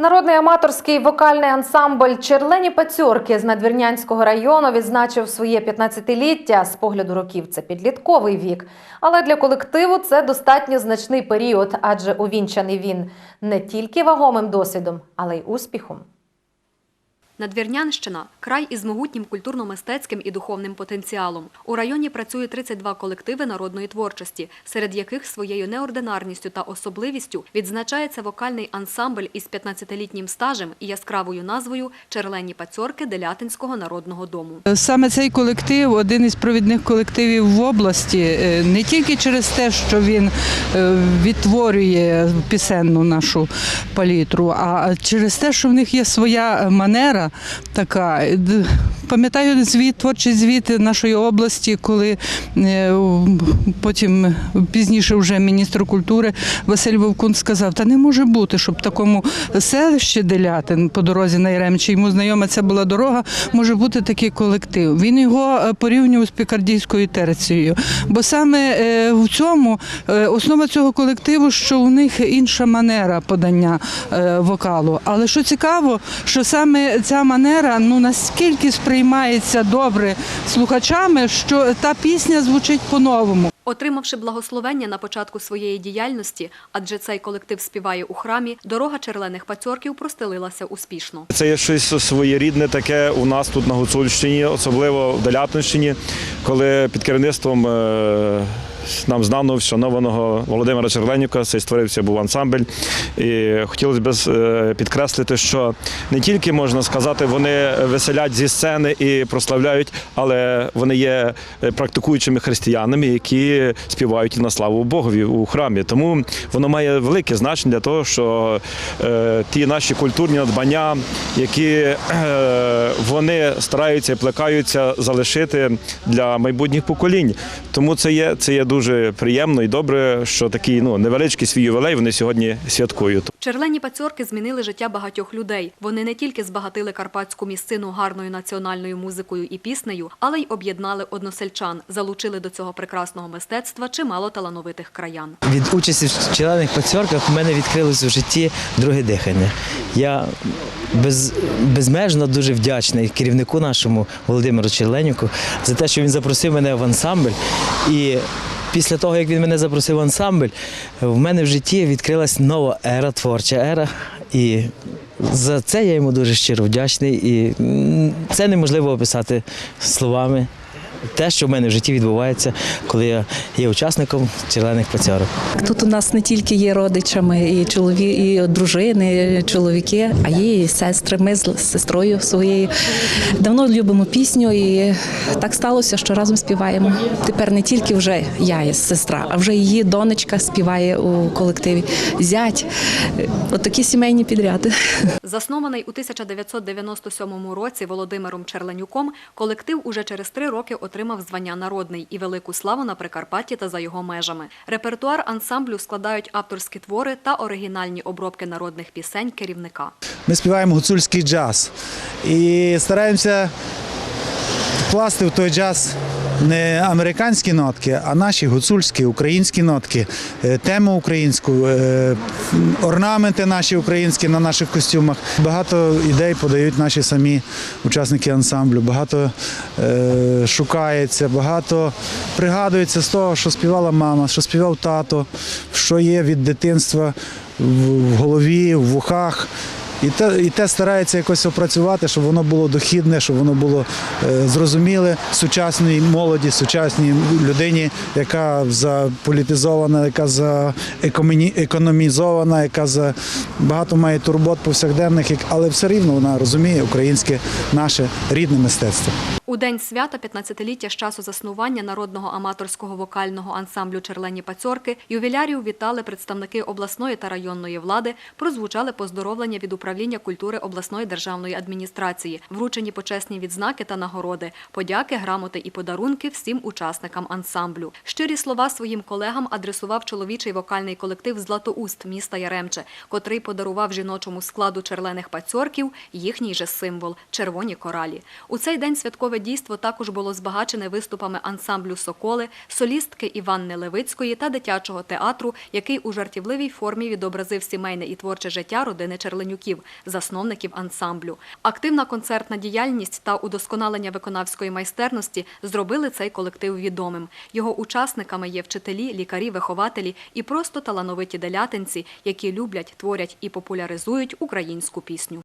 Народний аматорський вокальний ансамбль Черлені Пацьорки з Надвірнянського району відзначив своє 15-ліття. З погляду років це підлітковий вік. Але для колективу це достатньо значний період, адже увінчаний він не тільки вагомим досвідом, але й успіхом. Надвірнянщина – край із могутнім культурно-мистецьким і духовним потенціалом. У районі працює 32 колективи народної творчості, серед яких своєю неординарністю та особливістю відзначається вокальний ансамбль із 15-літнім стажем і яскравою назвою «Черлені пацьорки Делятинського народного дому». Саме цей колектив один із провідних колективів в області, е, не тільки через те, що він е, відтворює пісенну нашу палітру, а через те, що в них є своя манера така. Пам'ятаю звіт, творчий звіт нашої області, коли е, потім пізніше вже міністр культури Василь Вовкун сказав, та не може бути, щоб такому селищі Делятин по дорозі на Яремчі, йому знайома ця була дорога, може бути такий колектив. Він його е, порівнював з пікардійською терцією. Бо саме е, в цьому основа цього колективу, що у них інша манера подання вокалу. Але що цікаво, що саме ця манера ну наскільки сприймається добре слухачами, що та пісня звучить по-новому. Отримавши благословення на початку своєї діяльності, адже цей колектив співає у храмі, дорога черлених пацьорків простелилася успішно. Це є щось своєрідне таке у нас тут на Гуцульщині, особливо в Далятинщині, коли під керівництвом е, нам знаного вшанованого Володимира Черленюка цей створився був ансамбль. І хотілося б е, підкреслити, що не тільки можна сказати, вони веселять зі сцени і прославляють, але вони є е, практикуючими християнами, які співають на славу Богові у храмі. Тому воно має велике значення для того, що е, ті наші культурні надбання, які вони стараються і плекаються залишити для майбутніх поколінь. Тому це є, це є дуже приємно і добре, що такий ну невеличкий свій ювілей вони сьогодні святкують. Черлені пацьорки змінили життя багатьох людей. Вони не тільки збагатили карпатську місцину гарною національною музикою і піснею, але й об'єднали односельчан, залучили до цього прекрасного мистецтва чимало талановитих краян. Від участі в членних пацьорках у мене відкрилось в житті друге дихання. Я без, безмежно дуже вдячний керівнику нашому Володимиру Черленюку за те, що він запросив мене в ансамбль. І після того, як він мене запросив в ансамбль, в мене в житті відкрилась нова ера, творча ера. І за це я йому дуже щиро вдячний. І це неможливо описати словами. Те, що в мене в житті відбувається, коли я є учасником членних пацьорок. Тут у нас не тільки є родичами, і чолові, і дружини, і чоловіки, а є і сестри. Ми з сестрою своєю давно любимо пісню, і так сталося, що разом співаємо. Тепер не тільки вже я є сестра, а вже її донечка співає у колективі. Зять. От сімейні підряди. Заснований у 1997 році Володимиром Черленюком, колектив уже через три роки отримав звання народний і велику славу на Прикарпатті та за його межами. Репертуар ансамблю складають авторські твори та оригінальні обробки народних пісень керівника. Ми співаємо гуцульський джаз і стараємося вкласти в той джаз не американські нотки, а наші гуцульські, українські нотки, е, тему українську, е, орнаменти наші українські на наших костюмах. Багато ідей подають наші самі учасники ансамблю, багато е, шукається, багато пригадується з того, що співала мама, що співав тато, що є від дитинства в в голові, в вухах. І те, і те старається якось опрацювати, щоб воно було дохідне, щоб воно було е, зрозуміле сучасній молоді, сучасній людині, яка заполітизована, яка за економізована, яка за багато має турбот повсякденних, як- але все рівно вона розуміє українське наше рідне мистецтво. У день свята 15-ліття з часу заснування народного аматорського вокального ансамблю Черлені Пацьорки ювілярів вітали представники обласної та районної влади, прозвучали поздоровлення від управління культури обласної державної адміністрації, вручені почесні відзнаки та нагороди, подяки, грамоти і подарунки всім учасникам ансамблю. Щирі слова своїм колегам адресував чоловічий вокальний колектив Златоуст міста Яремче, котрий подарував жіночому складу черлених пацьорків їхній же символ червоні коралі. У цей день святкове дійство також було збагачене виступами ансамблю Соколи, солістки Іванни Левицької та дитячого театру, який у жартівливій формі відобразив сімейне і творче життя родини Черленюків. Засновників ансамблю. Активна концертна діяльність та удосконалення виконавської майстерності зробили цей колектив відомим. Його учасниками є вчителі, лікарі, вихователі і просто талановиті делятинці, які люблять, творять і популяризують українську пісню.